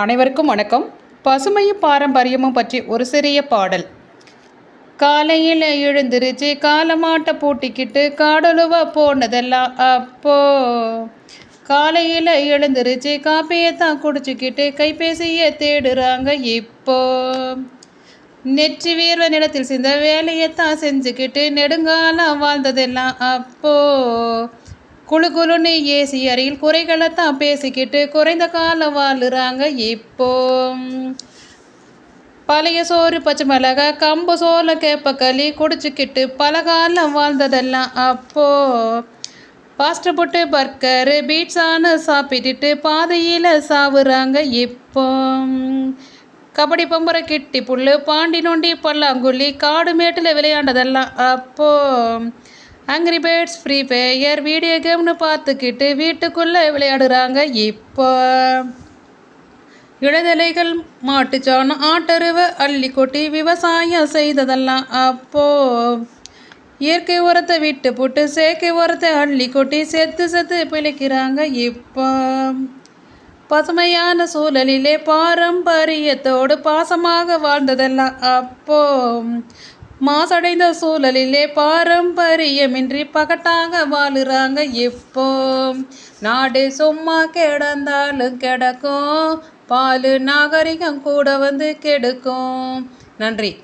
அனைவருக்கும் வணக்கம். பசுமையும் பாரம்பரியமும் பற்றி ஒரு சிறிய பாடல். காலையில் எழுந்திருச்சு காலமாட்ட பூட்டிக்கிட்டு காடலுவ போனதெல்லாம் அப்போ. காலையில் எழுந்திருச்சு காப்பியை தான் குடிச்சிக்கிட்டு கைபேசியை தேடுறாங்க இப்போ. நெற்றி வீர்வ நிலத்தில் சேர்ந்த வேலையை தான் செஞ்சுக்கிட்டு நெடுங்காலம் வாழ்ந்ததெல்லாம் அப்போது குழு குழுன்னு ஏசி அறையில் குறைகளை தான் பேசிக்கிட்டு குறைந்த காலம் வாழுறாங்க இப்போ. பழைய சோறு பச்சை மிளகா கம்பு சோள கேப்ப களி குடிச்சிக்கிட்டு பல காலம் வாழ்ந்ததெல்லாம் அப்போ. ஃபாஸ்ட் ஃபுட்டு பர்கரு பீட்ஸான சாப்பிட்டுட்டு பாதையில் சாவுறாங்க இப்போ. கபடி பம்பரை கிட்டி புல் பாண்டி நொண்டி பல்லாங்குழி காடு மேட்டில் விளையாண்டதெல்லாம் அப்போது angry birds free fire video கேம்னு பார்த்துக்கிட்டு வீட்டுக்குள்ளே விளையாடுறாங்க இப்போ. இடைதலைகள் மாட்டுச்சாணம் ஆட்டருவை அள்ளி கொட்டி விவசாயம் செய்ததெல்லாம் அப்போது இயற்கை உரத்தை விட்டு போட்டு செயற்கை உரத்தை அள்ளி கொட்டி செத்து செத்து பிழைக்கிறாங்க இப்போ. பசுமையான சூழலிலே பாரம்பரியத்தோடு பாசமாக வாழ்ந்ததெல்லாம் அப்போ. மாசடைந்த சூழலிலே பாரம்பரியமின்றி பகட்டாக வாழுறாங்க இப்போ. நாடு சும்மா கிடந்தாலும் கிடக்கும். பால் நாகரிகம் கூட வந்து கெடுக்கும். நன்றி.